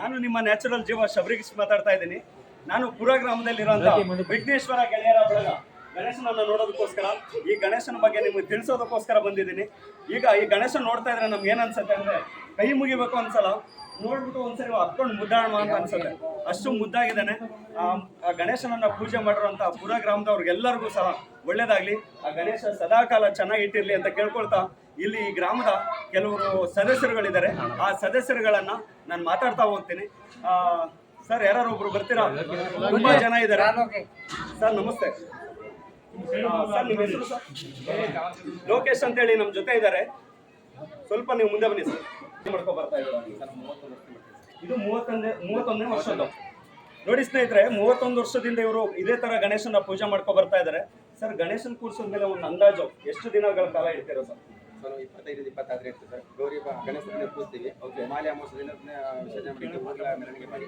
ನಾನು ನಿಮ್ಮ ನ್ಯಾಚುರಲ್ ಜೀವ ಶಬರಿಗಿಸ್ ಮಾತಾಡ್ತಾ ಇದ್ದೀನಿ. ನಾನು ಪುರ ಗ್ರಾಮದಲ್ಲಿರುವಂತ ವಿಘ್ನೇಶ್ವರ ಗೆಳೆಯರ ಬಳಗ ಗಣೇಶನನ್ನ ನೋಡೋದಕ್ಕೋಸ್ಕರ ಈ ಗಣೇಶನ ಬಗ್ಗೆ ನಿಮಗೆ ತಿಳಿಸೋದಕ್ಕೋಸ್ಕರ ಬಂದಿದ್ದೀನಿ. ಈಗ ಈ ಗಣೇಶನ ನೋಡ್ತಾ ಇದ್ರೆ ನಮ್ಗೆ ಏನ್ ಅನ್ಸುತ್ತೆ ಅಂದ್ರೆ ಕೈ ಮುಗಿಬೇಕು ಅನ್ಸಲ್ಲ ನೋಡ್ಬಿಟ್ಟು ಒಂದ್ಸರಿ ಹತ್ಕೊಂಡು ಮುದ್ದಾಡೋಣ ಅಂತ ಅನ್ಸುತ್ತೆ. ಅಷ್ಟು ಮುದ್ದಾಗಿದ್ದಾನೆ. ಆ ಆ ಗಣೇಶನನ್ನ ಪೂಜೆ ಮಾಡಿರುವಂತ ಪುರ ಗ್ರಾಮದವ್ರಿಗೆಲ್ಲರಿಗೂ ಸಹ ಒಳ್ಳೇದಾಗ್ಲಿ. ಆ ಗಣೇಶ ಸದಾಕಾಲ ಚೆನ್ನಾಗಿ ಇಟ್ಟಿರ್ಲಿ ಅಂತ ಕೇಳ್ಕೊಳ್ತಾ ಇಲ್ಲಿ ಈ ಗ್ರಾಮದ ಕೆಲವರು ಸದಸ್ಯರುಗಳಿದ್ದಾರೆ. ಆ ಸದಸ್ಯರುಗಳನ್ನ ನಾನು ಮಾತಾಡ್ತಾ ಹೋಗ್ತೀನಿ. ಸರ್ ಯಾರು ಒಬ್ರು ಬರ್ತೀರಾ? ತುಂಬಾ ಜನ ಇದ್ದಾರೆ. ಸರ್, ನಮಸ್ತೆ. ಸರ್, ನಿಮ್ಮ ಹೆಸರು ಸರ್? ಲೋಕೇಶ್ ಅಂತ ಹೇಳಿ ನಮ್ಮ ಜೊತೆ ಇದ್ದಾರೆ. ಸ್ವಲ್ಪ ನೀವು ಮುಂದೆ ಬನ್ನಿ ಸರ್. ಮಾಡ್ಕೊ ಬರ್ತಾ ಇದು ಮೂವತ್ತೊಂದೇ ಮೂವತ್ತೊಂದನೇ ವರ್ಷದ್ದು. ನೋಡಿ ಸ್ನೇಹಿತರೆ, ಮೂವತ್ತೊಂದು ವರ್ಷದಿಂದ ಇವರು ಇದೇ ತರ ಗಣೇಶನ ಪೂಜೆ ಮಾಡ್ಕೊ ಬರ್ತಾ ಇದ್ದಾರೆ. ಸರ್, ಗಣೇಶನ್ ಕೂರ್ಸೋದ್ ಮೇಲೆ ಒಂದು ಅಂದಾಜು, ಎಷ್ಟು ದಿನಗಳ ಕಾಲ ಇಡ್ತೀರಾ ಸರ್? ಸರ್ ಇಪ್ಪತ್ತೈದು ಇಪ್ಪತ್ತಾದ್ರೆ ಇರ್ತದೆ ಸರ್. ಗೌರಿ ಗಣೇಶನ ಗಣೇಶ ದಿನ ಕೂರ್ತೀವಿ ಮಾಲೆ ಅಮಾವಾಸ್ಯ ದಿನ ವಿಸರ್ಜನೆ ಮಾಡಿ ಊರ್ಗಳ ಮೆರವಣಿಗೆ ಮಾಡಿ.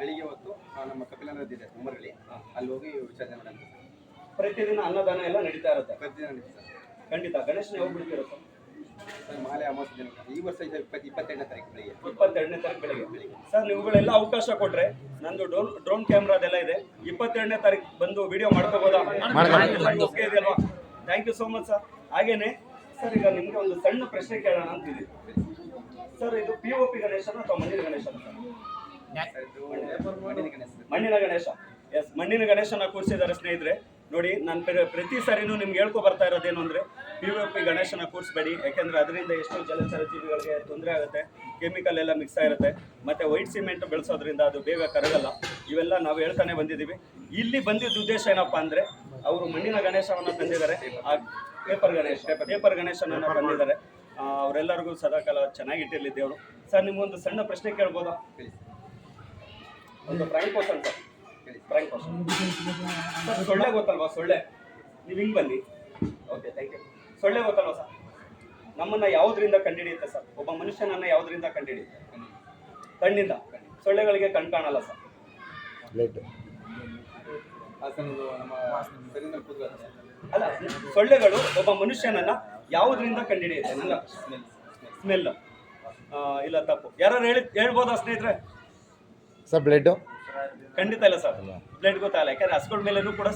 ಬೆಳಿಗ್ಗೆ ಹೊತ್ತು ನಮ್ಮ ಕಪಿಲ ನದಿ ಇದೆ ಉಮ್ಮರಳ್ಳಿ ಅಲ್ಲಿ ಹೋಗಿ ವಿಸರ್ಜನೆ ಮಾಡಿ ಪ್ರತಿದಿನ ಅನ್ನದಾನ ಎಲ್ಲ ನಡೀತಾ ಇರುತ್ತೆ? ಪ್ರತಿದಿನ ನಡೀತಾ ಸರ್. ಖಂಡಿತ. ಗಣೇಶನ ಯಾವಾಗ ಬಿಡ್ತೀರಾ ಸರ್? ಮಾಲೆ ಅಮಾವಾಸ್ಯ ದಿನ ಈ ವರ್ಷ ಇದೆ ಇಪ್ಪತ್ತು ಇಪ್ಪತ್ತೆರಡನೇ ತಾರೀಕು ಬೆಳಿಗ್ಗೆ. ಇಪ್ಪತ್ತೆರಡನೇ ತಾರೀಕು ಬೆಳಿಗ್ಗೆ. ಸರ್ ನೀವುಗಳೆಲ್ಲ ಅವಕಾಶ ಕೊಟ್ರೆ ನಂದು ಡ್ರೋನ್ ಡ್ರೋನ್ ಕ್ಯಾಮ್ರಾದೆಲ್ಲ ಇದೆ. ಇಪ್ಪತ್ತೆರಡನೇ ತಾರೀಕು ಬಂದು video ಮಾಡ್ಕೋಬೋದಾ? Thank you so much sir ಹಾಗೇನೆ ಸರ್ ಈಗ ನಿಮ್ಗೆ ಒಂದು ಸಣ್ಣ ಪ್ರಶ್ನೆ ಕೇಳೋಣ ಅಂತಿದೆ. ಸರ್ ಇದು ಪಿ ಓ ಪಿ ಗಣೇಶನ ಅಥವಾ ಮಣ್ಣಿನ ಗಣೇಶನ ಮಣ್ಣಿನ ಗಣೇಶ ಮಣ್ಣಿನ ಗಣೇಶ. ಎಸ್ ಮಣ್ಣಿನ ಗಣೇಶನ ಕೂರಿಸಿದ್ದಾರೆ ಸ್ನೇಹಿತರೆ. ನೋಡಿ, ನಾನು ಪ್ರತಿ ಸಾರಿನೂ ನಿಮ್ಗೆ ಹೇಳ್ಕೊ ಬರ್ತಾ ಇರೋದೇನು ಅಂದ್ರೆ ಪಿ ಒ ಪಿ ಗಣೇಶನ ಕೂರಿಸ್ಬೇಡಿ. ಯಾಕೆಂದ್ರೆ ಅದರಿಂದ ಎಷ್ಟೋ ಜಲಚರ ಜೀವಿಗಳಿಗೆ ತೊಂದರೆ ಆಗುತ್ತೆ ಕೆಮಿಕಲ್ ಎಲ್ಲ ಮಿಕ್ಸ್ ಆಗಿರುತ್ತೆ. ಮತ್ತೆ ವೈಟ್ ಸಿಮೆಂಟ್ ಬೆಳೆಸೋದ್ರಿಂದ ಅದು ಬೇಗ ಕರಗಲ್ಲ. ಇವೆಲ್ಲ ನಾವು ಹೇಳ್ತಾನೆ ಬಂದಿದ್ದೀವಿ. ಇಲ್ಲಿ ಬಂದಿದ್ದ ಉದ್ದೇಶ ಏನಪ್ಪಾ ಅಂದ್ರೆ ಅವರು ಮಣ್ಣಿನ ಗಣೇಶವನ್ನ ತಂದಿದ್ದಾರೆ. ಪೇಪರ್ ಗಣೇಶ ಪೇಪರ್ ಗಣೇಶನನ್ನು ತಂದಿದ್ದಾರೆ. ಅವರೆಲ್ಲರಿಗೂ ಸದಾಕಾಲ ಚೆನ್ನಾಗಿಟ್ಟಿರ್ಲಿ ದೇವರು ಸರ್, ನಿಮ್ಗೊಂದು ಸಣ್ಣ ಪ್ರಶ್ನೆ ಕೇಳ್ಬೋದಾ? ಒಂದು frank question sir frank question sir, ಸೊಳ್ಳೆ ಗೊತ್ತಲ್ವಾ? ಸೊಳ್ಳೆ. ನೀವು ಹಿಂಗೆ ಬನ್ನಿ. ಓಕೆ ಥ್ಯಾಂಕ್ ಯು ಸೊಳ್ಳೆ ಗೊತ್ತಲ್ವಾ ಸರ್ ನಮ್ಮನ್ನ ಯಾವುದರಿಂದ ಕಂಡಿಡಿಯುತ್ತೆ ಸರ್ ಒಬ್ಬ ಮನುಷ್ಯನನ್ನ ಯಾವುದರಿಂದ ಕಂಡಿಡಿಯುತ್ತೆ? ಕಣ್ಣಿಂದ ಸೊಳ್ಳೆಗಳಿಗೆ ಕಣ್ ಕಾಣಲ್ಲ ಸರ್ ನಮ್ಮ ಅಲ್ಲ ಸೊಳ್ಳೆಗಳು ಒಬ್ಬ ಮನುಷ್ಯನನ್ನ ಯಾವುದರಿಂದ ಕಂಡುಹಿಡಿಯುತ್ತೆ ನನ್ನ ಸ್ಮೆಲ್ ಸ್ಮೆಲ್. ಇಲ್ಲ ತಪ್ಪು. ಯಾರು ಹೇಳಿ ಹೇಳ್ಬೋದಾ ಸ್ನೇಹಿತರೆ? ಸರ್ ಬ್ಲಡ್ ಖಂಡಿತ ಇಲ್ಲ ಸರ್. ಬ್ಲಡ್ ಗೊತ್ತಾಗಲ್ಲ ಯಾಕಂದ್ರೆ ಹಸ್ಗಳ ಮೇಲೇನೂ ಕೂಡ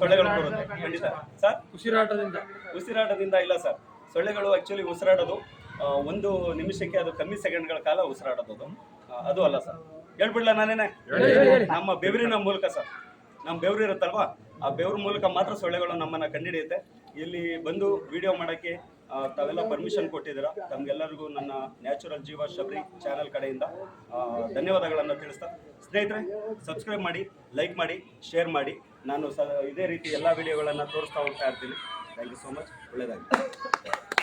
ಸೊಳ್ಳೆಗಳು ಬರುತ್ತೆ. ಖಂಡಿತ. ಸರ್? ಉಸಿರಾಟದಿಂದ. ಉಸಿರಾಟದಿಂದ ಇಲ್ಲ ಸರ್. ಸೊಳ್ಳೆಗಳು ಆಕ್ಚುಲಿ ಉಸಿರಾಡೋದು ಒಂದು ನಿಮಿಷಕ್ಕೆ ಅದು ಕಮ್ಮಿ ಸೆಕೆಂಡ್ಗಳ ಕಾಲ ಉಸಿರಾಡೋದು ಅದು. ಅದು ಅಲ್ಲ ಸರ್. ಹೇಳ್ಬಿಡ್ಲ ನಾನೇನೆ? ನಮ್ಮ ಬೆವರಿನ ಮೂಲಕ ಸರ್. ನಮ್ಮ ಬೆವರು ಇರುತ್ತಲ್ವಾ? ಆ ಬೆವ್ರ ಮೂಲಕ ಮಾತ್ರ ಸೊಳ್ಳೆಗಳು ನಮ್ಮನ್ನ ಕಂಡಿಡಿಯುತ್ತೆ. ಇಲ್ಲಿ ಬಂದು ವಿಡಿಯೋ ಮಾಡೋಕ್ಕೆ ತಾವೆಲ್ಲ ಪರ್ಮಿಷನ್ ಕೊಟ್ಟಿದ್ದೀರಾ? ತಮ್ಗೆಲ್ಲರಿಗೂ ನನ್ನ ನ್ಯಾಚುರಲ್ ಜೀವ ಶಬರಿ ಚಾನೆಲ್ ಕಡೆಯಿಂದ ಧನ್ಯವಾದಗಳನ್ನು ತಿಳಿಸ್ತಾ ಸ್ನೇಹಿತರೆ ಸಬ್ಸ್ಕ್ರೈಬ್ ಮಾಡಿ ಲೈಕ್ ಮಾಡಿ ಶೇರ್ ಮಾಡಿ. ನಾನು ಸ ಇದೇ ರೀತಿ ಎಲ್ಲ ವಿಡಿಯೋಗಳನ್ನು ತೋರಿಸ್ತಾ ಹೋಗ್ತಾ ಇರ್ತೀನಿ. ಥ್ಯಾಂಕ್ ಯು ಸೋ ಮಚ್ ಒಳ್ಳೆಯದಾಗಿ